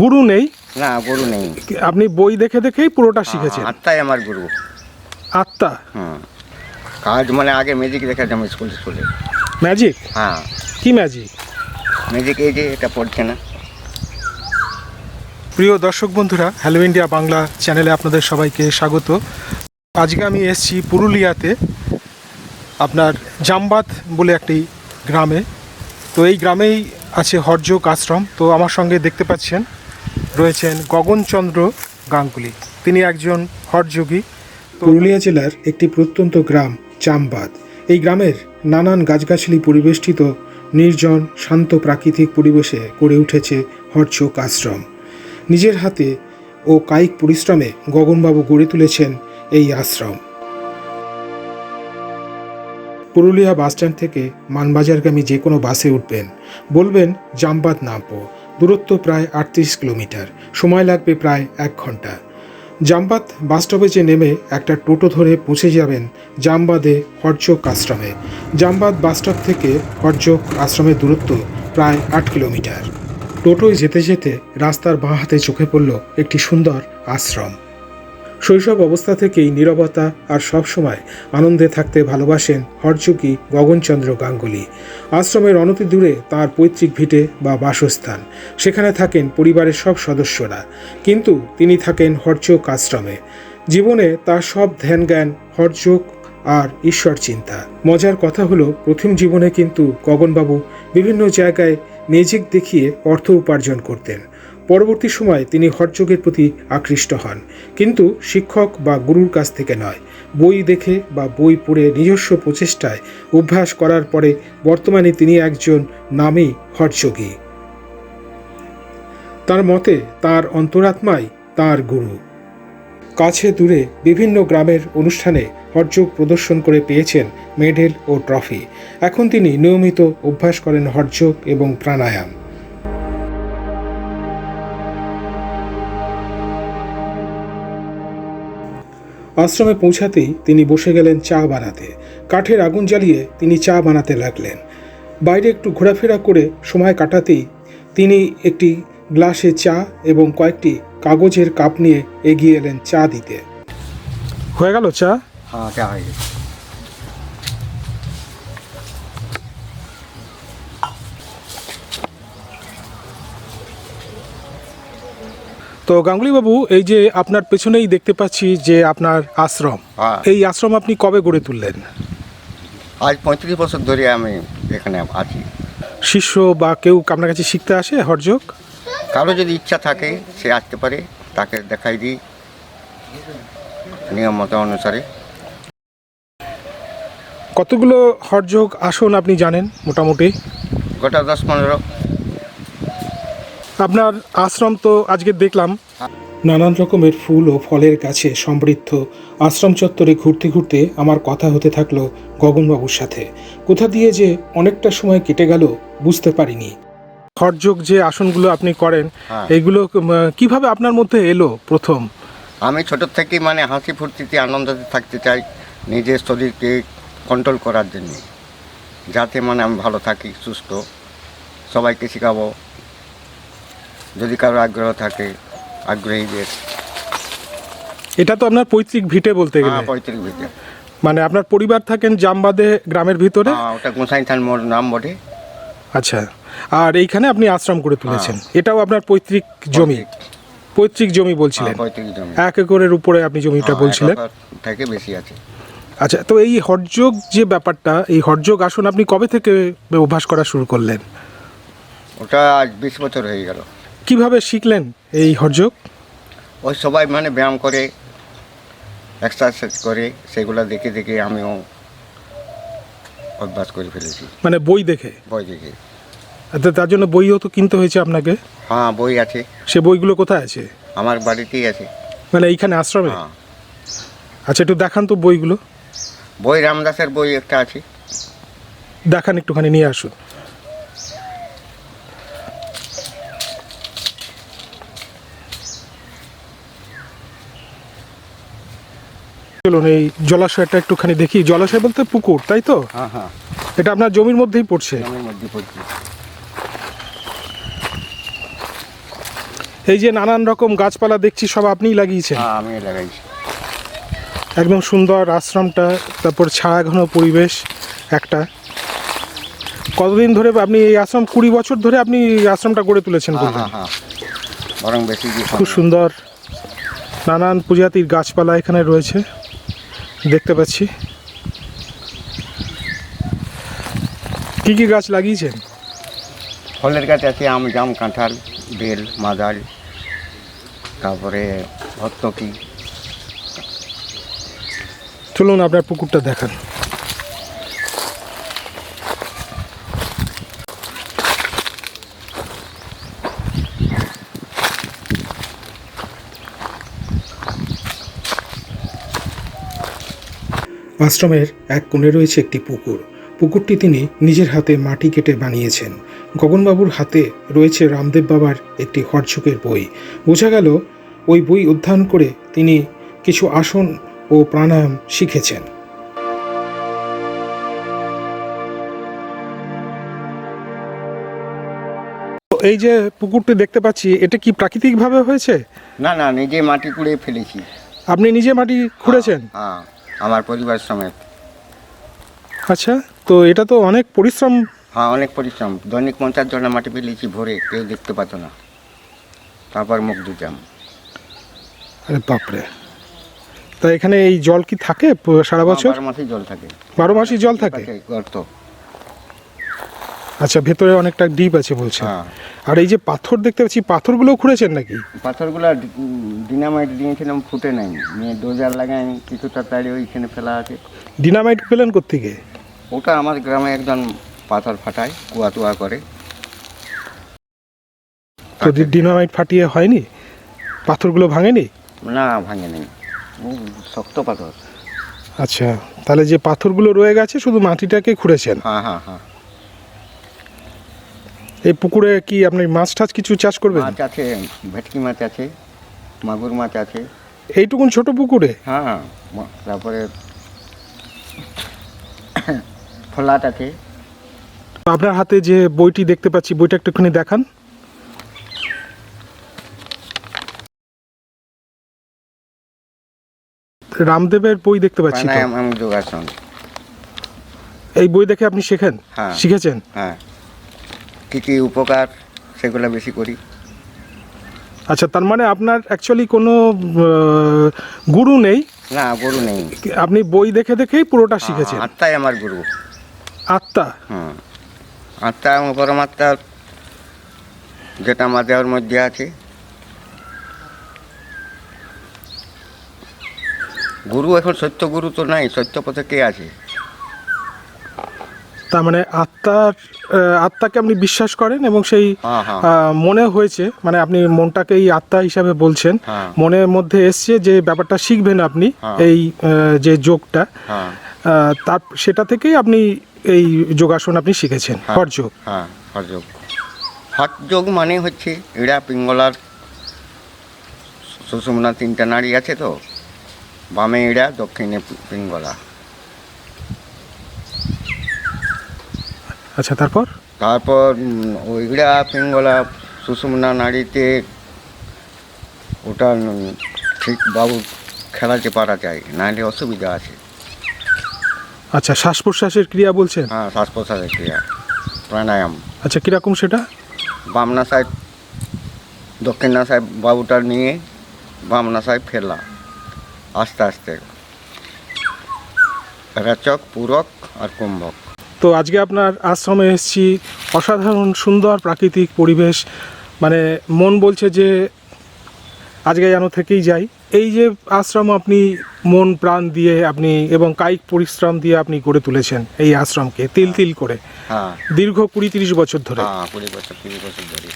গুরু নেই? না গুরু নেই। আপনি বই দেখে দেখেই পুরোটা শিখেছেন। আত্মাই আমার গুরু। আত্মা? হুম। কাজ মানে আগে ম্যাজিক দেখাতাম স্কুল স্কুলে ম্যাজিক হ্যাঁ। কি ম্যাজিক ম্যাজিক এই যে এটা পড়ছে না। প্রিয় দর্শক বন্ধুরা হ্যালো ইন্ডিয়া বাংলা চ্যানেলে আপনাদের সবাইকে স্বাগত। আজকে আমি এসেছি পুরুলিয়াতে আপনার জামবাদ বলে একটি গ্রামে। তো এই গ্রামেই আছে হরযোগ আশ্রম। তো আমার সঙ্গে দেখতে পাচ্ছেন রয়েছেন গগনচন্দ্র গাঙ্গুলি। তিনি একজন হরযোগী। পুরুলিয়া জেলার একটি প্রত্যন্ত গ্রাম, চামবাদ। এই গ্রামের নানান গাছগাছালি পরিবেষ্টিত, নির্জন, শান্ত প্রাকৃতিক পরিবেশে গড়ে উঠেছে হরচোক আশ্রম। নিজের হাতে ও কায়িক পরিশ্রমে গগনবাবু গড়ে তুলেছেন এই আশ্রম। পুরুলিয়া বাসস্ট্যান্ড থেকে মানবাজারগামী যে কোনো বাসে উঠবেন। বলবেন, জামবাদ নামবো। দূরত্ব প্রায় আটত্রিশ কিলোমিটার। সময় লাগবে প্রায় এক ঘণ্টা। জামবাদ বাস স্টপেজে নেমে একটা টোটো ধরে পৌঁছে যাবেন জামবাদে হরচক আশ্রমে। জামবাদ বাসস্টপ থেকে হরচক আশ্রমের দূরত্ব প্রায় আট কিলোমিটার। টোটোয় যেতে যেতে রাস্তার বাঁ হাতে চোখে পড়ল একটি সুন্দর আশ্রম। শৈশব অবস্থা থেকেই নীরবতা আর সবসময় আনন্দে থাকতে ভালোবাসেন হরচুকি গগনচন্দ্র গাঙ্গুলি। আশ্রমের অনতি দূরে তাঁর পৈতৃক ভিটে বা বাসস্থান। সেখানে থাকেন পরিবারের সব সদস্যরা। কিন্তু তিনি থাকেন হরচোক আশ্রমে। জীবনে তার সব ধ্যান জ্ঞান হরচোক আর ঈশ্বর চিন্তা। মজার কথা হলো, প্রথম জীবনে কিন্তু গগনবাবু বিভিন্ন জায়গায় ম্যাজিক দেখিয়ে অর্থ উপার্জন করতেন। পরবর্তী সময়ে তিনি হরযোগের প্রতি আকৃষ্ট হন। কিন্তু শিক্ষক বা গুরুর কাছ থেকে নয়। বই দেখে বা বই পড়ে নিজস্ব প্রচেষ্টায় অভ্যাস করার পরে বর্তমানে তিনি একজন নামী হরযোগী তার মতে, তার অন্তরাত্মাই তার গুরু। কাছে দূরে বিভিন্ন গ্রামের অনুষ্ঠানে হরযোগ প্রদর্শন করে পেয়েছেন মেডেল ও ট্রফি। এখন তিনি নিয়মিত অভ্যাস করেন হরযোগ এবং প্রাণায়াম। আশ্রমে পৌঁছাতেই তিনি বসে গেলেন চা বানাতে। কাঠের আগুন জ্বালিয়ে তিনি চা বানাতে লাগলেন। বাইরে একটু ঘোরাফেরা করে সময় কাটাতেই তিনি একটি গ্লাসে চা এবং কয়েকটি কাগজের কাপ নিয়ে এগিয়ে এলেন চা দিতে। হয়ে গেল চা? হ্যাঁ হয়ে গেছে। তো গাঙ্গুলি বাবু এই যে আপনার পেছনেই দেখতে পাচ্ছি যে আপনার আশ্রম। হ্যাঁ। এই আশ্রম আপনি কবে গড়ে তুললেন? আজ পঁয়ত্রিশ বছর ধরে আমি এখানে আছি। শিষ্য বা কেউ আপনার কাছে শিখতে আসে হরযোগ? কারও যদি ইচ্ছা থাকে সে আসতে পারে তাকে দেখাই দিই নিয়ম মতো অনুসারে। কতগুলো হরযোগ আসন আপনি জানেন মোটামুটি? গোটা দশ পনেরো। আপনার আশ্রম তো আজকে দেখলাম। নানান রকমের ফুল ও ফলের গাছে সমৃদ্ধ। আশ্রম চত্বরে ঘুরতে ঘুরতে আমার কথা হতে থাকল গগনবাবুর সাথে। কোথা দিয়ে যে অনেকটা সময় কেটে গেল বুঝতে পারিনি। খরযোগ যে আসনগুলো আপনি করেন এগুলো এইগুলো কীভাবে আপনার মধ্যে এলো প্রথম? আমি ছোটোর থেকেই মানে হাসি ফুর্তিতে আনন্দতে থাকতে চাই নিজের শরীরকে কন্ট্রোল করার জন্য। যাতে মানে আমি ভালো থাকি সুস্থ। সবাইকে শেখাবো। যদি কারও আগ্রহ থাকে আগ্রহীদের। এটা তো আপনার পৈতৃক ভিটে বলতে গেলে। হ্যাঁ পঁয়ত্রিশ ভিতরে মানে আপনার পরিবার থাকেন জামবাদে গ্রামের ভিতরে? হ্যাঁ ওটা গোসাই থান মোড় নাম বটে। আচ্ছা। আর এইখানে আপনি আশ্রম করে তুলেছেন। এটাও আপনার পৈতৃক জমি? পৈতৃক জমি বলছিলেন। হ্যাঁ, জমি। এক একরের উপরে আপনি জমিটা হ্যাঁ, বলছিলেন। একর থেকে বেশি আছে। আচ্ছা তো এই হরযোগ যে ব্যাপারটা এই হরযোগ আসন আপনি কবে থেকে অভ্যাস করা শুরু করলেন? ওটা আজ বিশ বছর হয়ে গেল। কীভাবে শিখলেন এই হরযোগ ওই সবাই মানে ব্যায়াম করে এক্সারসাইজ করে সেগুলো দেখে দেখে আমিও অভ্যাস করে ফেলেছি। মানে বই দেখে? বই দেখে। তো তার জন্য বইও তো কিনতে হয়েছে আপনাকে? হ্যাঁ বই আছে। সে বইগুলো কোথায় আছে? আমার বাড়িতেই আছে। মানে এইখানে আশ্রমে? হ্যাঁ। আচ্ছা একটু দেখান তো বইগুলো। বই রামদাসের বই একটা আছে। দেখান একটুখানি নিয়ে আসুন। চলুন এই জলাশয়টা একটুখানি দেখি। জলাশয় বলতে পুকুর তাই তো? হ্যাঁ হ্যাঁ। এটা আপনার জমির মধ্যেই পড়ছে? গ্রামের মধ্যে পড়ছি। এই যে নানান রকম গাছপালা দেখছি সব আপনিই লাগিয়েছেন? হ্যাঁ আমি লাগাইছি। একদম সুন্দর আশ্রমটা তারপর ছায়া ঘন পরিবেশ একটা। কতদিন ধরে আপনি এই আশ্রম কুড়ি বছর ধরে আপনি এই আশ্রমটা গড়ে তুলেছেন খুব সুন্দর নানান প্রজাতির গাছপালা এখানে রয়েছে। দেখতে পাচ্ছি। কি কি গাছ লাগিয়েছেন? ফলের গাছ আছে আম জাম কাঁঠাল বেল মাদাল তারপরে ভত্তকি। চলুন আপনার পুকুরটা দেখান। আশ্রমের এক কোণে রয়েছে একটি পুকুর। পুকুরটি তিনি নিজের হাতে মাটি কেটে বানিয়েছেন। গগনবাবুর হাতে রয়েছে রামদেব বাবার একটি হরচুকের বই। বোঝা গেল ওই বই অধ্যয়ন করে তিনি কিছু আসন ও প্রাণায়াম শিখেছেন। এই যে পুকুরটি দেখতে পাচ্ছি এটা কি প্রাকৃতিকভাবে হয়েছে? না না নিজে মাটি কুড়ে ফেলেছি। আপনি নিজে মাটি খুঁড়েছেন? হ্যাঁ। আমার পরিবার সমেত। আচ্ছা তো এটা তো অনেক পরিশ্রম। হ্যাঁ অনেক পরিশ্রম। দৈনিক পঞ্চাশ জনা মাটি পেলেছি ভরে কেউ দেখতে পাতো না। তারপর মুখ দিতাম আরে বাপরে। তা এখানে এই জল কি থাকে সারা বছর? বারো মাসেই জল থাকে। বারো মাসই জল থাকে? গর্ত। আচ্ছা ভেতরে অনেকটা ডিপ আছে বলছে হ্যাঁ। আর এই যে পাথর দেখতে পাচ্ছি পাথরগুলো খুঁড়েছেন নাকি? পাথরগুলো ডিনামাইট দিয়েছিলাম ফুটে নাই। নিয়ে ডোজার লাগাই কিছুটা তাড়ি ওইখানে ফেলা আছে। ডিনামাইট পেলেন কোত্থেকে? ওটা আমার গ্রামে একজন পাথর ফাটায় কুয়া টুয়া করে। তো ডিনামাইট ফাটিয়ে হয়নি? পাথরগুলো ভাঙেনি? না ভাঙে নেই শক্ত পাথর। আচ্ছা তাহলে যে পাথরগুলো রয়ে গেছে শুধু মাটিটাকে খুঁড়েছেন? হ্যাঁ হ্যাঁ হ্যাঁ। এই পুকুরে কি আপনি মাছ টাছ কিছু চাষ করবেন? মাছ আছে ভেটকি মাছ আছে মাগুর মাছ আছে। এইটুকুন ছোট পুকুরে? হ্যাঁ তারপরে ফলাট আছে। আপনার হাতে যে বইটি দেখতে পাচ্ছি বইটা একটুখানি দেখান। রামদেবের বই দেখতে পাচ্ছি তো। প্রাণায়াম যোগাসন। এই বই দেখে আপনি শেখেন? হ্যাঁ। শিখেছেন? হ্যাঁ। কী কী উপকার সেগুলো বেশি করি। আচ্ছা তার মানে আপনার অ্যাকচুয়ালি কোনো গুরু নেই? না গুরু নেই। আপনি বই দেখে দেখেই পুরোটা শিখেছেন? আত্মাই আমার গুরু। আত্মা? হুম। আত্মা এবং পরমাত্মা যেটা আমার দেওয়ার মধ্যে আছে। গুরু এখন সত্য গুরু তো নাই সত্য পথে কে আছে? তার মানে আত্মার আত্মাকে আপনি বিশ্বাস করেন এবং সেই হ্যাঁ হ্যাঁ। মনে হয়েছে মানে আপনি মনটাকেই আত্মা হিসাবে বলছেন। হ্যাঁ। মনের মধ্যে এসছে যে ব্যাপারটা শিখবেন আপনি। এই যে যোগটা। তার সেটা থেকেই আপনি এই যোগাসন আপনি শিখেছেন। হরযোগ। হ্যাঁ হটযোগ হটযোগ মানে হচ্ছে এরা পিঙ্গলার সুষুমনা তিনটা নারী আছে তো? বামে এরা দক্ষিণে পিঙ্গলা। আচ্ছা তারপর? তারপর ওইগুলা পিঙ্গলা সুষুমনা নাড়িতে ওটা ঠিক বাবু খেলাতে পারা যায় নাহলে অসুবিধা আছে। আচ্ছা শ্বাস প্রশ্বাসের ক্রিয়া বলছেন? হ্যাঁ শ্বাস প্রশ্বাসের ক্রিয়া প্রাণায়াম। আচ্ছা কীরকম সেটা? বামনা সাইড দক্ষিণা সাহেব বাবুটা নিয়ে বামনা সাহেব ফেলা আস্তে আস্তে। রেচক পূরক আর কুম্ভক। তো আজকে আপনার আশ্রমে এসেছি। অসাধারণ সুন্দর প্রাকৃতিক পরিবেশ। মানে মন বলছে যে আজকে যেন থেকেই যাই। এই যে আশ্রম আপনি মন প্রাণ দিয়ে আপনি এবং কায়িক পরিশ্রম দিয়ে আপনি গড়ে তুলেছেন এই আশ্রমকে তিল তিল করে। হ্যাঁ। দীর্ঘ কুড়ি তিরিশ বছর ধরে। হ্যাঁ কুড়ি বছর তিরিশ বছর ধরে।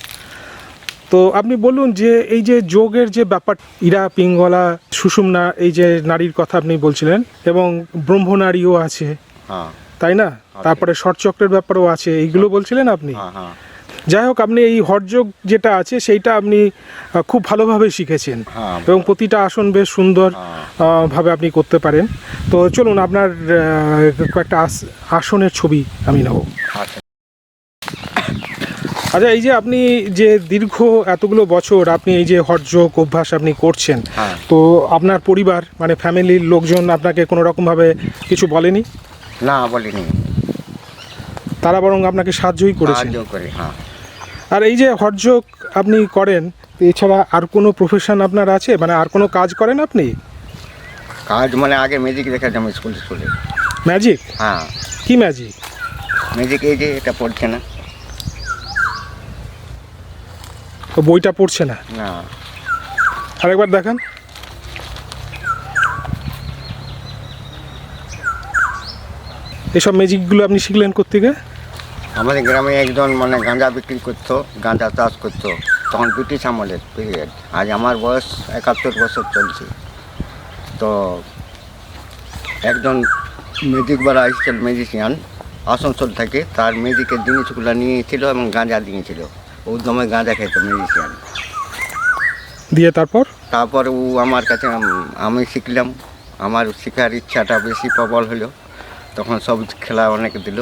তো আপনি বলুন যে এই যে যোগের যে ব্যাপার ইরা পিঙ্গলা সুষুম্না এই যে নারীর কথা আপনি বলছিলেন এবং ব্রহ্মনারীও আছে। হ্যাঁ। তাই না? তারপরে শর্ট চক্রের ব্যাপারও আছে এইগুলো বলছিলেন আপনি? হ্যাঁ হ্যাঁ। যাই হোক আপনি এই হরযোগ যেটা আছে সেইটা আপনি খুব ভালোভাবে শিখেছেন। হ্যাঁ এবং প্রতিটা আসন বেশ সুন্দর। ভাবে আপনি করতে পারেন। তো চলুন আপনার কয়েকটা আসনের ছবি আমি নেব। আচ্ছা। আচ্ছা এই যে আপনি যে দীর্ঘ এতগুলো বছর আপনি এই যে হটযোগ অভ্যাস আপনি করছেন তো আপনার পরিবার মানে ফ্যামিলির লোকজন আপনাকে কোনো রকমভাবে কিছু বলেনি? না বলিনি। তারা বরং আপনাকে সাহায্যই সাহায্য করি হ্যাঁ। আর এই যে হটযোগ আপনি করেন এছাড়া আর কোনো প্রফেশন আপনার আছে? মানে আর কোনো কাজ করেন আপনি? কাজ মানে আগে ম্যাজিক দেখাতাম স্কুল স্কুলে ম্যাজিক হ্যাঁ। কি ম্যাজিক ম্যাজিক এই যে এটা পড়ছে না। তো বইটা পড়ছে না? না। আরেকবার দেখান। এসব ম্যাজিকগুলো আপনি শিখলেন কোথেকে আমাদের গ্রামে একজন মানে গাঁজা বিক্রি করতো গাঁজা চাষ করতো তখন ব্রিটিশ আমলের পিরিয়ড আজ আমার বয়স একাত্তর বছর চলছে। তো একজন ম্যাজিক বা এসেছিল ম্যাজিশিয়ান আসানসোল থেকে তার ম্যাজিকের জিনিসগুলো নিয়েছিল এবং গাঁজা দিয়েছিল। ও দমে গাঁজা খেত ম্যাজিশিয়ান। দিয়ে তারপর? তারপর ও আমার কাছে আমি শিখলাম। আমার শেখার ইচ্ছাটা বেশি প্রবল হলো। তখন সব খেলা অনেক দিল।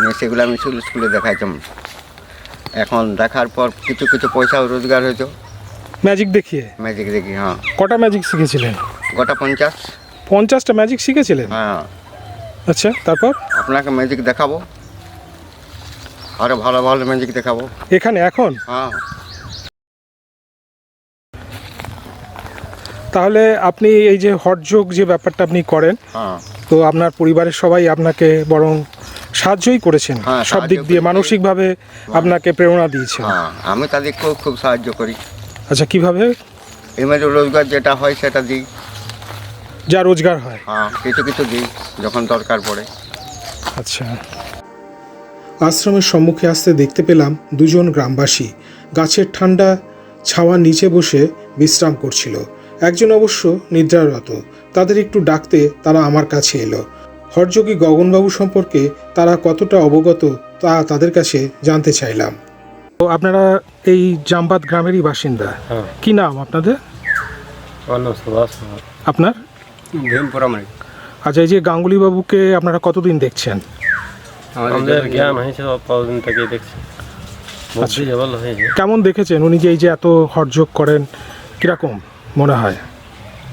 নিয়ে সেগুলো আমি স্কুল স্কুলে দেখাইতাম। এখন দেখার পর কিছু কিছু পয়সাও রোজগার হয়েছে ম্যাজিক দেখিয়ে? ম্যাজিক দেখি হ্যাঁ। কটা ম্যাজিক শিখেছিলেন? গোটা পঞ্চাশ। পঞ্চাশটা ম্যাজিক শিখেছিলেন? হ্যাঁ। আচ্ছা তারপর? আপনাকে ম্যাজিক দেখাবো। আরও ভালো ভালো ম্যাজিক দেখাবো। এখানে এখন? হ্যাঁ। তাহলে আপনি এই যে হটযোগ যে ব্যাপারটা আপনি করেন হ্যাঁ। তো আপনার পরিবারের সবাই আপনাকে বরং সাহায্যই করেছেন। হ্যাঁ, সব দিক দিয়ে। মানসিকভাবে আপনাকে প্রেরণা দিয়েছেন। হ্যাঁ আমি তাদেরকেও খুব সাহায্য করি। আচ্ছা কীভাবে? এমনি রোজগার যেটা হয় সেটা দিই। যা রোজগার হয়। হ্যাঁ কিছু কিছু দিই যখন দরকার পড়ে। আচ্ছা। আশ্রমের সম্মুখে আসতে দেখতে পেলাম দুজন গ্রামবাসী। গাছের ঠান্ডা ছাওয়ার নিচে বসে বিশ্রাম করছিল। একজন অবশ্য নিদ্রারত। তাদের একটু ডাকতে তারা আমার কাছে এলো। হরযোগী গগনবাবু সম্পর্কে তারা কতটা অবগত তা তাদের কাছে জানতে চাইলাম। তো আপনারা এই জামবাদ গ্রামেরই বাসিন্দা। হ্যাঁ। কি নাম আপনাদের? আপনার? আচ্ছা এই যে গাঙ্গুলি বাবুকে আপনারা কতদিন দেখছেন? আমাদের জ্ঞান হয়েছে কতদিন থেকেই দেখছি। বুদ্ধি যে ভালো হয়েছে। কেমন দেখেছেন উনি যে এই যে এত হরযোগ করেন? কীরকম? মনে হয়।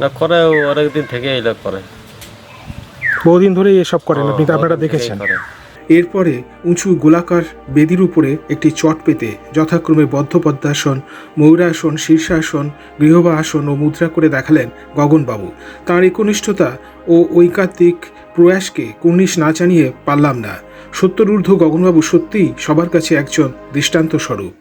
না করে ও অনেকদিন থেকে এইটা করে। বহুদিন ধরেই এসব করেন আপনি তো আপনারা দেখেছেন। এরপরে উঁচু গোলাকার বেদির উপরে একটি চট পেতে যথাক্রমে বদ্ধপদ্মাসন ময়ূরাসন শীর্ষাসন গৃহবা আসন ও মুদ্রা করে দেখালেন গগনবাবু। তাঁর একনিষ্ঠতা ও ঐকান্তিক প্রয়াসকে কুর্নিশ না জানিয়ে পারলাম না। সত্তরূর্ধ্ব গগনবাবু সত্যিই সবার কাছে একজন দৃষ্টান্ত স্বরূপ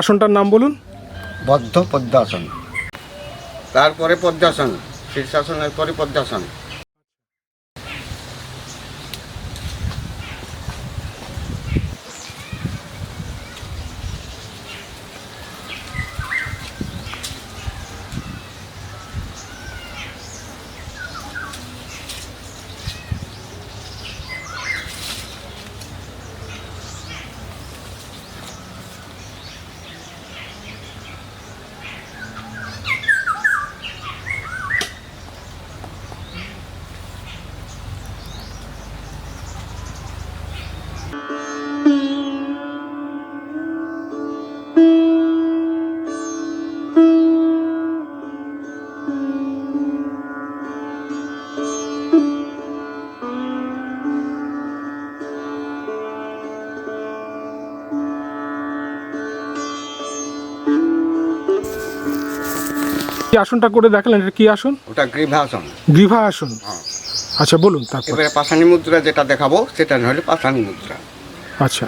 আসনটার নাম বলুন? বদ্ধ পদ্মাসন তারপরে পদ্মাসন শীর্ষাসনের পরে পদ্মাসন। আসনটা করে দেখালেন এটা কি আসন? ওটা গ্রীভাসন গ্রীভা আসন হ্যাঁ। আচ্ছা বলুন তারপর। এবারে পাশানি মুদ্রা যেটা দেখাবো সেটা হলো পাশানি মুদ্রা। আচ্ছা।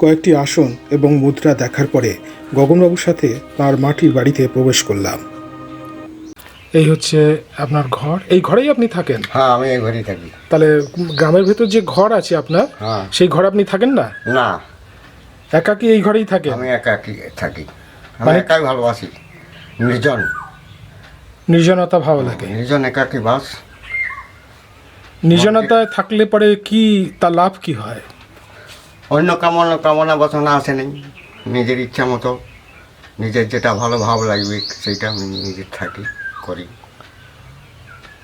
কয়েকটি আসন এবং মুদ্রা দেখার পরে গগনবাবুর সাথে তার মাটির বাড়িতে প্রবেশ করলাম। এই হচ্ছে আপনার ঘর। এই ঘরেই আপনি থাকেন? হ্যাঁ আমি এই ঘরেই থাকি। তাহলে গ্রামের ভেতর যে ঘর আছে আপনার হ্যাঁ। সেই ঘর আপনি থাকেন না? না। একাকি এই ঘরেই থাকেন? আমি একাকি থাকি? আমি মানে- একাই ভালোবাসি। নির্জন। নির্জনতা ভালো লাগে। নির্জন একাকি বাস। নির্জনতায় থাকলে পরে কি তার লাভ কি হয়? অন্য কামনা কামনা বাসনা আসে নেই। নিজের ইচ্ছা মতো নিজের যেটা ভালো ভাব লাগবে সেইটা আমি নিজের থাকি করি।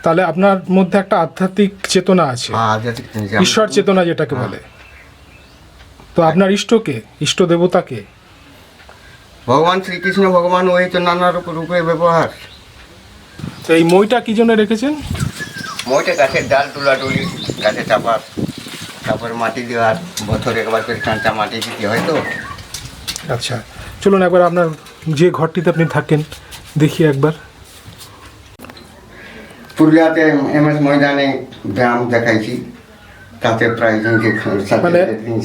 তাহলে আপনার মধ্যে একটা আধ্যাত্মিক চেতনা আছে। নিজে- ঈশ্বর চেতনা যেটাকে বলে। তো আপনার ইষ্টকে ইষ্ট দেবতাকে? ভগবান শ্রীকৃষ্ণ ভগবান ওই তো নানা রূপ রূপে ব্যবহার। তো এই মইটা কি জন্য রেখেছেন? মইটা গাছের ডাল তুলি গাছে চাপার তারপরে মাটি দেওয়ার বছরে একবার করে কাঁচা মাটি দিতে হয় তো। আচ্ছা চলুন একবার আপনার যে ঘরটিতে আপনি থাকেন দেখি একবার। পুরুলিয়াতে এম এস ময়দানে ব্যায়াম দেখাইছি তাতে প্রায় দিনকে মানে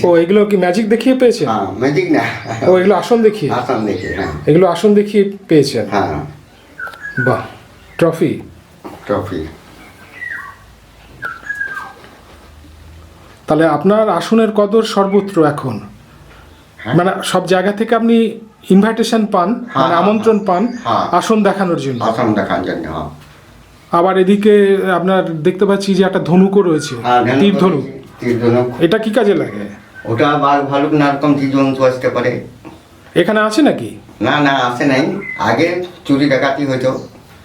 ও এগুলো কি ম্যাজিক দেখিয়ে পেয়েছে? হ্যাঁ ম্যাজিক না। ও এগুলো আসন দেখিয়ে? আসাম দেখে হ্যাঁ। এগুলো আসন দেখিয়ে পেয়েছেন হ্যাঁ। বাহ ট্রফি ট্রফি তাহলে আপনার আসনের কদর সর্বত্র এখন। হ্যাঁ। মানে সব জায়গা থেকে আপনি ইনভাইটেশন পান হ্যাঁ, মানে হ্যাঁ, আমন্ত্রণ পান। আসন দেখানোর জন্য। আসন দেখার জন্য আবার এদিকে আপনার দেখতে পাচ্ছি যে একটা ধনুকও রয়েছে তীর ধনুক। এটা কি কাজে লাগে? ওটা বাঘ ভালুক নারকম জীবজন্তু আসতে পারে। এখানে আছে নাকি? না না আসে নাই। আগে চুরি ডাকাতি হইতো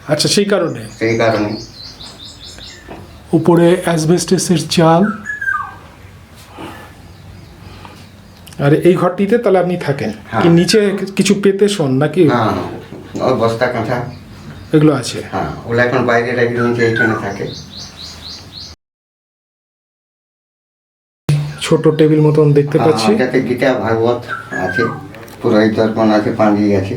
আচ্ছা সেই কারণে। সেই কারণে। উপরে অ্যাসবেস্টেসের চাল। আর এই ঘরটিতে তাহলে আপনি থাকেন। হ্যাঁ। কি নিচে কিছু পেতে শোন নাকি? বস্তা কাঁথা। এগুলো আছে। হ্যাঁ ওগুলো এখন বাইরে রেখে এইখানে থাকে। ছোট টেবিল মতন দেখতে পাচ্ছি। হ্যাঁ, যাতে গীতা ভাগবত আছে পুরোহিত দর্পণ আছে পাঞ্জি আছে।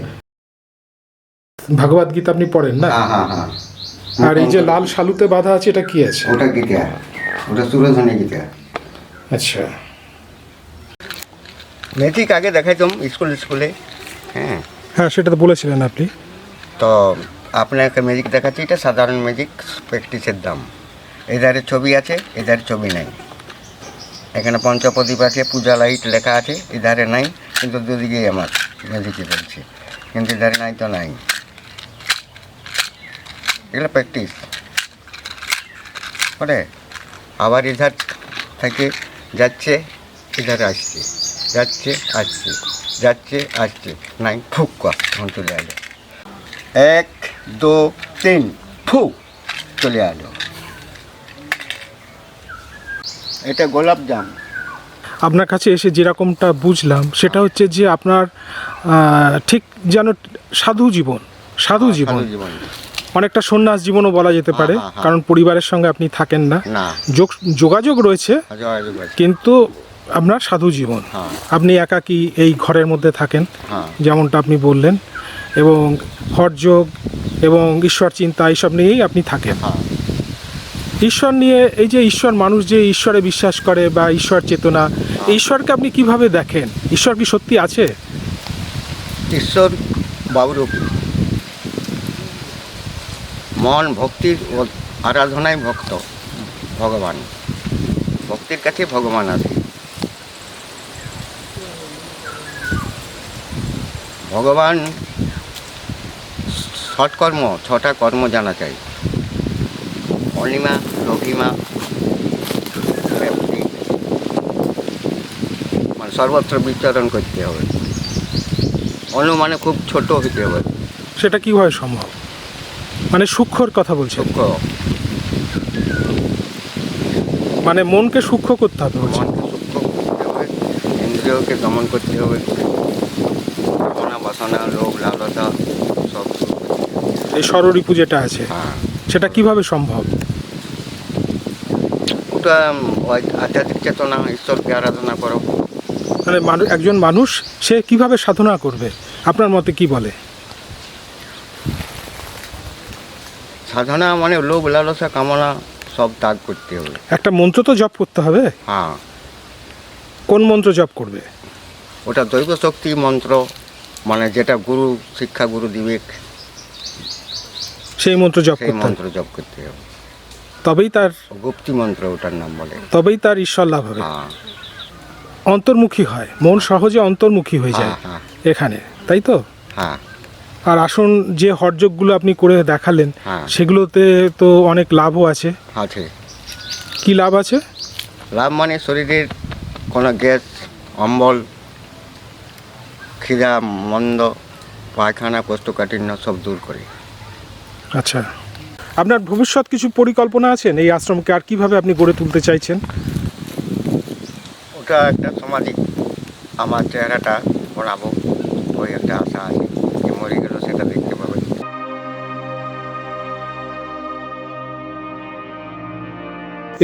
ভাগবত গীতা আপনি পড়েন না? হ্যাঁ হ্যাঁ হ্যাঁ। আর এই যে লাল শালুতে বাঁধা আছে এটা কি আছে? ওটা গীতা। ওটা সুরধনী গীতা। আচ্ছা। মেথিক আগে দেখাইতাম স্কুল স্কুলে হ্যাঁ। হ্যাঁ সেটা তো বলেছিলেন আপনি। তো আপনাকে ম্যাজিক দেখাচ্ছি এটা সাধারণ ম্যাজিক প্র্যাকটিসের দাম। এধারে ছবি আছে এধারে ছবি নাই। এখানে পঞ্চপ্রদীপ আছে পূজা লাইট লেখা আছে এধারে নাই কিন্তু দুদিকেই আমার ম্যাজিকই বলছে কিন্তু এধারে নাই তো নাই। এগুলো প্র্যাকটিস করে আবার এধার থেকে যাচ্ছে এধারে আসছে। যাচ্ছে আসছে যাচ্ছে আসছে। নাই ফুক্কা তখন চলে আসে এক দু তিন ফু চলে আলো এটা গোলাপ জাম। আপনার কাছে এসে যেরকমটা বুঝলাম সেটা হচ্ছে যে আপনার ঠিক যেন সাধু জীবন সাধু জীবন। অনেকটা সন্ন্যাস জীবনও বলা যেতে পারে হ্যাঁ, হ্যাঁ। কারণ পরিবারের সঙ্গে আপনি থাকেন না। না। যোগ যোগাযোগ রয়েছে। কিন্তু আপনার সাধু জীবন। হ্যাঁ। আপনি একাকী এই ঘরের মধ্যে থাকেন? হ্যাঁ। যেমনটা আপনি বললেন। এবং হরযোগ এবং ঈশ্বর চিন্তা এইসব নিয়েই আপনি থাকেন। হ্যাঁ। ঈশ্বর নিয়ে এই যে ঈশ্বর মানুষ যে ঈশ্বরে বিশ্বাস করে বা ঈশ্বর চেতনা ঈশ্বরকে আপনি কীভাবে দেখেন? ঈশ্বর কি সত্যি আছে? ঈশ্বর বাবুরূপ মন ভক্তির আরাধনায় ভক্ত ভগবান। ভক্তির কাছে ভগবান আছে। ভগবান সৎকর্ম ছটা কর্ম জানা চাই। অনিমা লঘিমা মানে সর্বত্র বিচরণ করতে হবে। অন্য মানে খুব ছোট হতে হবে। সেটা কীভাবে সম্ভব? মানে সূক্ষ্মর কথা বলছেন। সূক্ষ্ম। মানে মনকে সূক্ষ্ম করতে হবে মনকে সূক্ষ্ম করতে হবে ইন্দ্রিয়কে দমন করতে হবে। লালসা সব এই স্বররিপু যেটা আছে। হ্যাঁ। সেটা কীভাবে সম্ভব? ওটা আধ্যাত্মিক চেতনা ঈশ্বরকে আরাধনা করো। মানে মানুষ একজন মানুষ সে কীভাবে সাধনা করবে? আপনার মতে কি বলে? সাধনা মানে লোভ লালসা কামনা সব ত্যাগ করতে হবে। একটা মন্ত্র তো জপ করতে হবে? হ্যাঁ। কোন মন্ত্র জপ করবে? ওটা দৈব শক্তি মন্ত্র। মানে যেটা গুরু শিক্ষা গুরু দিবে সেই মন্ত্র জপ সেই করতে হবে। মন্ত্র জপ করতে হবে। তবেই তার গুপ্তি মন্ত্র ওটার নাম বলে। তবেই তার ঈশ্বর লাভ হবে। হ্যাঁ। অন্তর্মুখী হয়। মন সহজে অন্তর্মুখী হয়ে যায় হ্যাঁ হ্যাঁ। এখানে তাই তো? হ্যাঁ। আর আসন যে হরযোগগুলো আপনি করে দেখালেন হ্যাঁ। সেগুলোতে তো অনেক লাভও আছে। আছে। কি লাভ আছে? লাভ মানে শরীরের কোনো গ্যাস অম্বল খিদা মন্দ পায়খানা কোষ্ঠকাঠিন্য সব দূর করে। আচ্ছা। আপনার ভবিষ্যৎ কিছু পরিকল্পনা আছেন এই আশ্রমকে আর কীভাবে আপনি গড়ে তুলতে চাইছেন? ওটা একটা সমাধি। আমার চেহারাটা বানাবো ওই একটা আশা আছে যে মরে গেল সেটা দেখতে পাবে।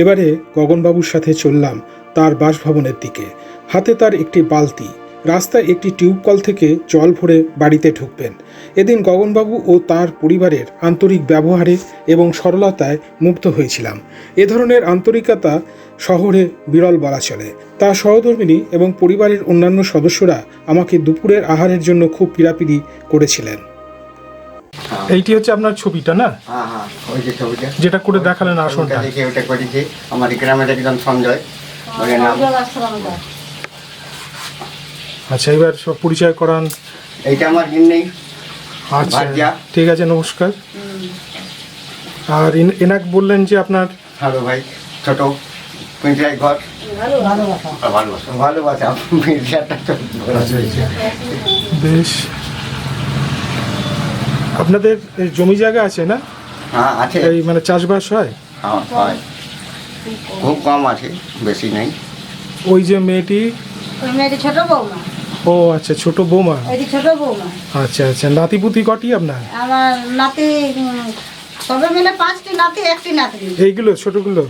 এবারে গগনবাবুর সাথে চললাম তার বাসভবনের দিকে। হাতে তার একটি বালতি। রাস্তায় একটি টিউবকল থেকে জল ভরে বাড়িতে ঢুকবেন। এদিন গগনবাবু ও তার পরিবারের আন্তরিক ব্যবহারে এবং সরলতায় মুগ্ধ হয়েছিলাম। এ ধরনের আন্তরিকতা শহরে বিরল বলা চলে। তার সহধর্মিনী এবং পরিবারের অন্যান্য সদস্যরা আমাকে দুপুরের আহারের জন্য খুব পিড়াপিড়ি করেছিলেন। এইটি হচ্ছে আপনার ছবিটা না? হ্যাঁ হ্যাঁ ওই যে ছবিটা। যেটা করে দেখালেন আসনটা দেখে ওটা করেছে আমার গ্রামের একজন সঞ্জয় নাম আচ্ছা এবার সব পরিচয় করান। এইটা আমার গিন্নি আচ্ছা। ঠিক আছে নমস্কার। আর ইন- এনাক বললেন যে আপনার হ্যালো ভাই ছোট পিঞ্জরাই ঘর। ভালোবাসা। ভালোবাসা পিঞ্জরাটা ছোট। বেশ। আপনাদের এই জমি জায়গা আছে না? হ্যাঁ আছে। এই মানে চাষবাস হয়? হ্যাঁ হয়। খুব কম আছে বেশি নেই। ওই যে মেয়েটি? ওই মেয়েটি ছোট বৌমা। ও আচ্ছা ছোট বৌমা? এটি ছোট বৌমা। আচ্ছা আচ্ছা নাতিপুতি কটি আপনার? আমার নাতি সবে মিলে পাঁচটি নাতি একটি নাতনি। এইগুলো ছোটগুলো?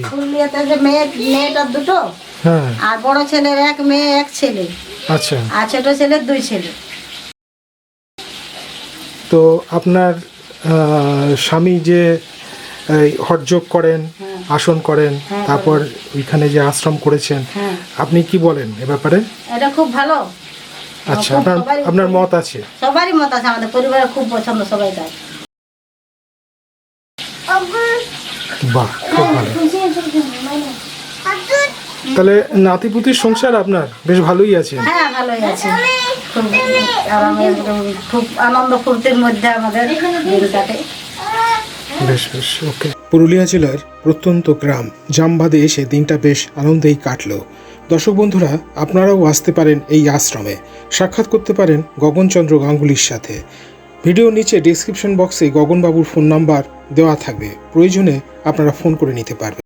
পুরুলিয়াতে যে মেয়ে মেয়েটার দুটো হ্যাঁ। আর বড় ছেলের এক মেয়ে এক ছেলে। আচ্ছা। আর ছোট ছেলের দুই ছেলে। তো আপনার স্বামী যে এই, হঠযোগ করেন আসন করেন হ্যাঁ, তারপর ওইখানে যে আশ্রম করেছেন হ্যাঁ। আপনি কি বলেন এ ব্যাপারে? এটা খুব ভালো। আচ্ছা আপনার আপনার মত আছে? সবারই মত আছে আমাদের পরিবারের খুব পছন্দ সবাই তাই বাহ খুব ভালো। তাহলে নাতিপুতির সংসার আপনার? বেশ ভালোই আছে। হ্যাঁ ভালোই আছে। খুব আরামে খুব আনন্দ ফুর্তির মধ্যে আমাদের দিন কাটে পুরুলিয়া জেলার প্রত্যন্ত গ্রাম, জামবাদে এসে দিনটা বেশ আনন্দেই কাটলো। দর্শক বন্ধুরা, আপনারাও আসতে পারেন এই আশ্রমে। সাক্ষাৎ করতে পারেন গগনচন্দ্র গাঙ্গুলির সাথে। ভিডিও নিচে ডিসক্রিপশন বক্সে গগনবাবুর ফোন নাম্বার দেওয়া থাকবে। প্রয়োজনে আপনারা ফোন করে নিতে পারবেন।